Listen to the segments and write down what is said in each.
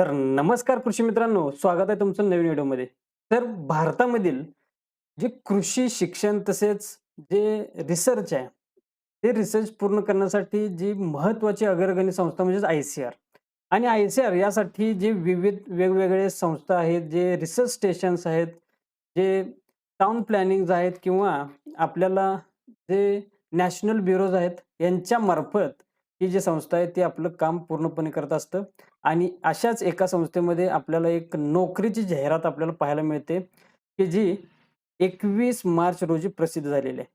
तर नमस्कार कृषी मित्रांनो स्वागत आहे तुमचं नवीन व्हिडिओमध्ये. तर भारतामधील जे कृषी शिक्षण तसेच जे रिसर्च आहे ते रिसर्च पूर्ण करण्यासाठी जी महत्त्वाची अग्रगणी संस्था म्हणजेच आय सी आर. आणि आय सी आर यासाठी जे विविध वेगवेगळे संस्था आहेत जे रिसर्च स्टेशन्स आहेत जे टाउन प्लॅनिंग्ज आहेत किंवा आपल्याला जे नॅशनल ब्युरोज आहेत यांच्यामार्फत ही जी संस्था आहे ती आपलं काम पूर्णपणे करत असतं. आणि अशाच एका संस्थेमध्ये आपल्याला एक नोकरीची जाहिरात आपल्याला पाहायला मिळते की जी एकवीस मार्च रोजी प्रसिद्ध झालेली आहे.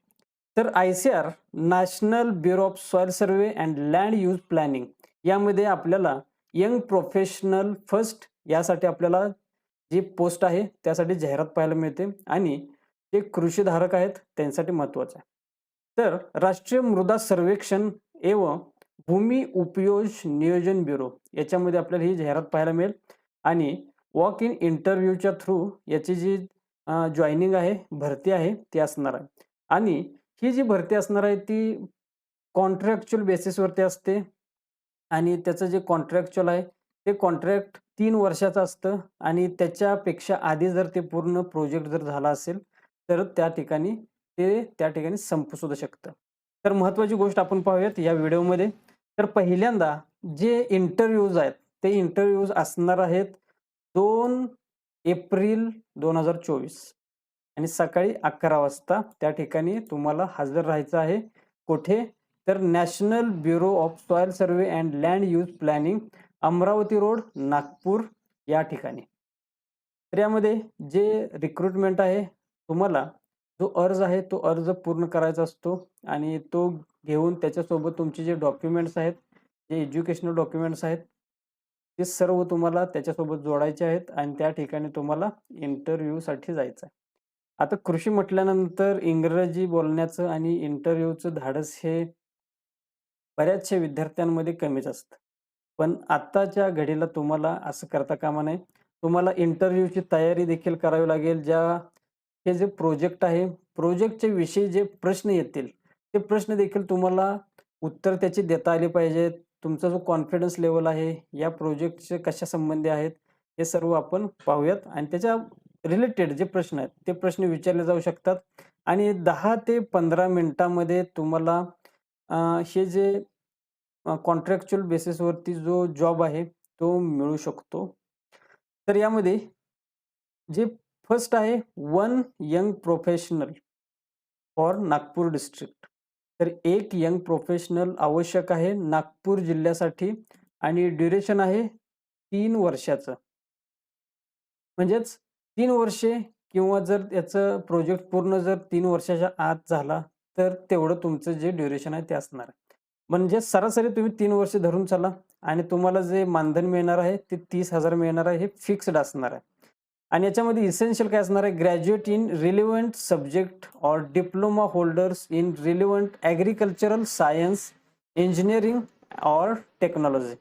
तर I C R national bureau of soil survey and land use planning यामध्ये आपल्याला यंग प्रोफेशनल फर्स्ट यासाठी आपल्याला जी पोस्ट आहे त्यासाठी जाहिरात पाहायला मिळते. आणि जे कृषीधारक आहेत त्यांसाठी महत्त्वाचं आहे. तर राष्ट्रीय मृदा सर्वेक्षण एवं भूमी उपयोग नियोजन ब्युरो याच्यामध्ये आपल्याला ही जाहिरात पाहायला मिळेल. आणि वॉक इन इंटरव्ह्यूच्या थ्रू याची जी जॉईनिंग आहे भरती आहे ती असणार आहे. आणि ही जी भरती असणार आहे ती कॉन्ट्रॅक्च्युअल बेसिसवरती असते. आणि त्याचं जे कॉन्ट्रॅक्च्युअल आहे ते कॉन्ट्रॅक्ट तीन वर्षाचं असतं. आणि त्याच्यापेक्षा आधी जर ते पूर्ण प्रोजेक्ट जर झाला असेल तर त्या ठिकाणी ते त्या ठिकाणी संपू सुद्धा शकतं. तर महत्त्वाची गोष्ट आपण पाहूयात या व्हिडिओमध्ये तर पहिल्यांदा जे इंटरव्ह्यूज आहेत ते इंटरव्ह्यूज असणार आहेत दोन एप्रिल दोन हजार चोवीस आणि सकाळी अकरा वाजता त्या ठिकाणी तुम्हाला हजर राहायचं आहे कुठे? तर national bureau of soil survey and land use planning Amravati road Nagpur या ठिकाणी. तर यामध्ये जे रिक्रुटमेंट आहे तुम्हाला जो अर्ज आहे तो अर्ज पूर्ण करायचा असतो आणि तो घेऊन त्याच्यासोबत तुमचे जे डॉक्युमेंट्स आहेत जे एज्युकेशनल डॉक्युमेंट्स आहेत ते सर्व तुम्हाला त्याच्यासोबत जोडायचे आहेत आणि त्या ठिकाणी तुम्हाला इंटरव्ह्यूसाठी जायचं आहे आता कृषी म्हटल्यानंतर इंग्रजी बोलण्याचं आणि इंटरव्ह्यूचं धाडस हे बऱ्याचशा विद्यार्थ्यांमध्ये कमीच असतं. पण आत्ताच्या घडीला तुम्हाला असं करता कामा नये. तुम्हाला इंटरव्ह्यूची तयारी देखील करावी लागेल ज्या हे जे प्रोजेक्ट आहे प्रोजेक्टचे विषयी जे प्रश्न येतील ते प्रश्न देखील तुम्हाला उत्तर त्याची देता आले पाहिजेत. तुमचा जो कॉन्फिडन्स लेवल आहे या प्रोजेक्टचे कशा संबंधी आहेत हे सर्व आपण पाहूयात. आणि त्याच्या रिलेटेड जे प्रश्न आहेत ते प्रश्न विचारले जाऊ शकतात. आणि दहा ते पंधरा मिनटामध्ये तुम्हाला हे जे कॉन्ट्रॅक्च्युअल बेसिसवरती जो जॉब आहे तो मिळू शकतो. तर यामध्ये जे फर्स्ट आहे one young professional for Nagpur district तर एक यंग प्रोफेशनल आवश्यक आहे नागपूर जिल्ह्यासाठी आणि ड्युरेशन आहे तीन वर्षाचं. म्हणजेच तीन वर्षे किंवा जर याचं प्रोजेक्ट पूर्ण जर तीन वर्षाच्या आत झाला तर तेवढं तुमचं जे ड्युरेशन आहे ते असणार. आहे म्हणजे सरासरी तुम्ही तीन वर्ष धरून चला आणि तुम्हाला जे मानधन मिळणार आहे ते तीस हजार मिळणार आहे हे फिक्स्ड असणार आहे. आणि याच्यामध्ये इसेन्शियल काय असणार आहे? Graduate in relevant subject or diploma holders in relevant agricultural science engineering or technology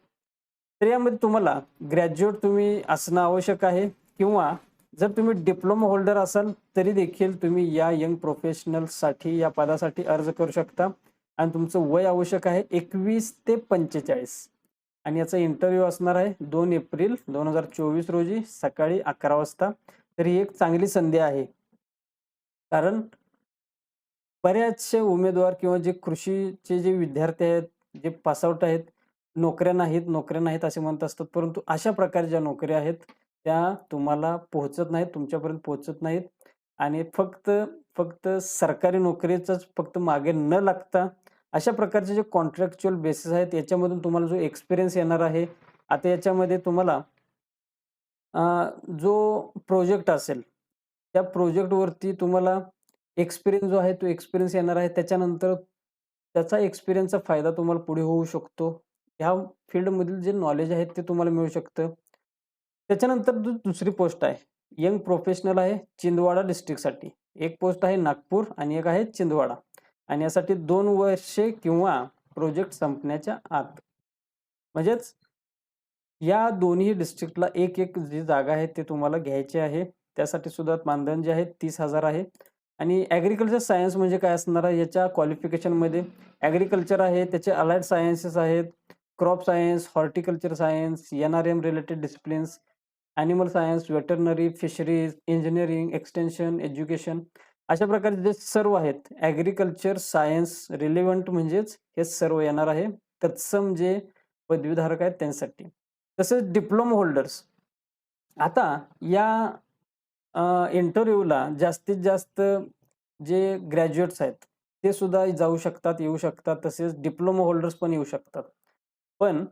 तर यामध्ये तुम्हाला ग्रॅज्युएट तुम्ही असणं आवश्यक आहे किंवा जर तुम्ही डिप्लोमा होल्डर असाल तरी देखील तुम्ही या यंग प्रोफेशनलसाठी या पदासाठी अर्ज करू शकता. आणि तुमचं वय आवश्यक आहे एकवीस ते पंचेचाळीस. आणि याचा इंटरव्ह्यू असणार आहे दोन एप्रिल दोन हजार चोवीस रोजी सकाळी अकरा वाजता. तर ही एक चांगली संधी आहे. कारण बऱ्याचशे उमेदवार किंवा जे कृषीचे जे विद्यार्थी आहेत जे पासआउट आहेत नोकऱ्या नाहीत नोकऱ्या नाहीत असे म्हणत असतात. परंतु अशा प्रकारे ज्या नोकऱ्या आहेत त्या तुम्हाला पोहोचत नाहीत तुमच्यापर्यंत पोहोचत नाहीत. आणि फक्त फक्त सरकारी नोकरीचाच फक्त मागे न लागता अशा प्रकारचे जे कॉन्ट्रॅक्च्युअल बेसिस आहेत याच्यामधून तुम्हाला जो एक्सपिरियन्स येणार आहे आता याच्यामध्ये तुम्हाला जो प्रोजेक्ट असेल त्या प्रोजेक्टवरती तुम्हाला एक्सपिरियन्स जो आहे तो एक्सपिरियन्स येणार आहे. त्याच्यानंतर त्याचा एक्सपिरियन्सचा फायदा तुम्हाला पुढे होऊ शकतो. ह्या फील्डमधील जे नॉलेज आहे ते तुम्हाला मिळू शकतं. त्याच्यानंतर दुसरी पोस्ट आहे. यंग प्रोफेशनल आहे चिंदवाडा डिस्ट्रिक्टसाठी एक पोस्ट आहे नागपूर आणि एक आहे चिंदवाडा. आणि यासाठी दोन वर्षे किंवा प्रोजेक्ट संपण्याच्या आत. म्हणजेच या दोन्ही डिस्ट्रिक्टला एक एक जी जागा आहे ते तुम्हाला घ्यायची आहे. त्यासाठी सुद्धा मानधन जे आहे तीस हजार आहे. आणि ॲग्रिकल्चर सायन्स म्हणजे काय असणार आहे? याच्या क्वालिफिकेशनमध्ये ॲग्रिकल्चर आहे त्याचे अलाइड सायन्सेस आहेत. Crop science, horticulture science, NRM related disciplines, animal science, veterinary, fisheries, engineering, extension, education अशा प्रकारचे जे सर्व आहेत ॲग्रिकल्चर सायन्स रिलेव्हंट म्हणजेच हे सर्व येणार आहे. तत्सम जे पदवीधारक आहेत त्यांच्यासाठी. तसेच डिप्लोमा होल्डर्स. आता या इंटरव्ह्यूला जास्तीत जास्त जे ग्रॅज्युएट्स आहेत, ते सुद्धा जाऊ शकतात, येऊ शकतात. तसेच डिप्लोमा होल्डर्स पण येऊ शकतात. पण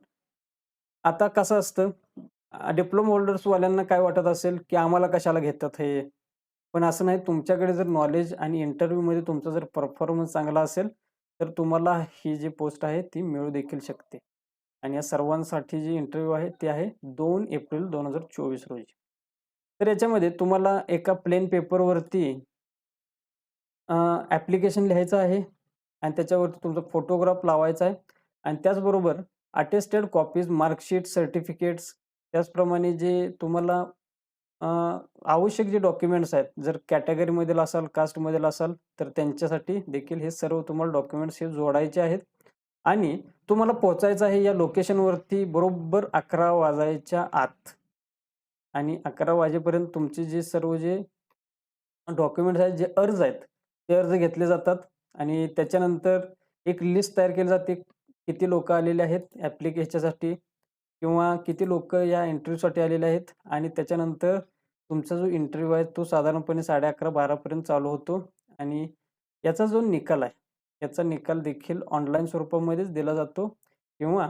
आता कसं असतं, डिप्लोमा होल्डर्सवाल्यांना काय वाटत असेल, की आम्हाला कशाला घेतात हे? पण असं नाही. तुमच्याकडे जर नॉलेज आणि इंटरव्ह्यूमध्ये तुमचा जर परफॉर्मन्स चांगला असेल, तर तुम्हाला ही जी पोस्ट आहे ती मिळू देखील शकते. आणि या सर्वांसाठी जी इंटरव्ह्यू आहे, ते आहे दोन एप्रिल 2024 रोजी. तर याच्यामध्ये तुम्हाला एका प्लेन पेपरवरती ॲप्लिकेशन लिहायचं आहे आणि त्याच्यावरती तुमचा फोटोग्राफ लावायचा आहे आणि त्याचबरोबर अटेस्टेड कॉपीज, मार्कशीट, सर्टिफिकेट्स त्याचप्रमाणे जे तुम्हाला आवश्यक जे डॉक्युमेंट्स आहेत, जर कॅटेगरीमधील असाल, कास्टमधील असाल, तर त्यांच्यासाठी देखील हे सर्व तुम्हाला डॉक्युमेंट्स हे जोडायचे आहेत आणि तुम्हाला पोचायचं आहे या लोकेशनवरती बरोबर 11 वाजायच्या आत. आणि 11 वाजेपर्यंत तुमचे जे सर्व जे डॉक्युमेंट्स आहेत, जे अर्ज आहेत, ते अर्ज घेतले जातात आणि त्याच्यानंतर एक लिस्ट तयार केली जाते. किती लोक आलेले आहेत ॲप्लिकेशनसाठी किंवा किती लोक या इंटरव्ह्यूसाठी आलेले आहेत आणि त्याच्यानंतर तुमचा जो इंटरव्ह्यू आहे, तो साधारणपणे साडे अकरा बारापर्यंत चालू होतो आणि याचा जो निकाल आहे, याचा निकाल देखील ऑनलाईन स्वरूपामध्येच दिला जातो किंवा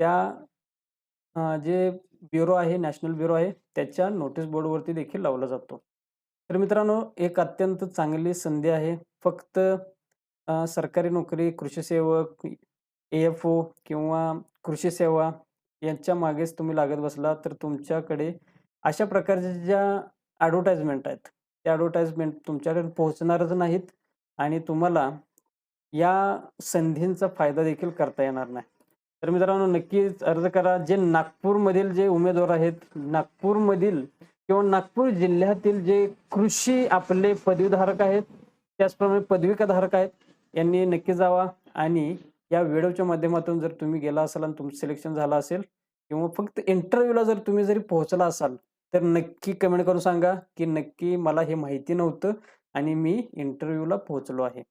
त्या जे ब्युरो आहे, नॅशनल ब्युरो आहे, त्याच्या नोटीस बोर्डवरती देखील लावला जातो. तर मित्रांनो, एक अत्यंत चांगली संधी आहे. फक्त सरकारी नोकरी, कृषी सेवक, ए-एफ-ओ किंवा कृषी सेवा यांच्या मागेच तुम्ही लागत बसला, तर तुमच्याकडे अशा प्रकारच्या ज्या ॲडव्हर्टाइजमेंट आहेत, त्या ॲडव्हर्टाइजमेंट तुमच्याकडे पोहोचणारच नाहीत आणि तुम्हाला या संधींचा फायदा देखील करता येणार नाही. तर मित्रांनो, नक्कीच अर्ज करा. जे नागपूरमधील जे उमेदवार आहेत, नागपूरमधील किंवा नागपूर जिल्ह्यातील जे कृषी आपले पदवीधारक आहेत, त्याचप्रमाणे पदविकाधारक आहेत, यांनी नक्की जावा आणि या व्हिडिओच्या माध्यमातून जर तुम्ही गेला असाल आणि तुमचं सिलेक्शन झालं असेल किंवा फक्त इंटरव्ह्यूला जर तुम्ही जरी पोहोचला असाल, तर नक्की कमेंट करून सांगा, की नक्की मला हे माहिती नव्हतं आणि मी इंटरव्ह्यूला पोहोचलो आहे.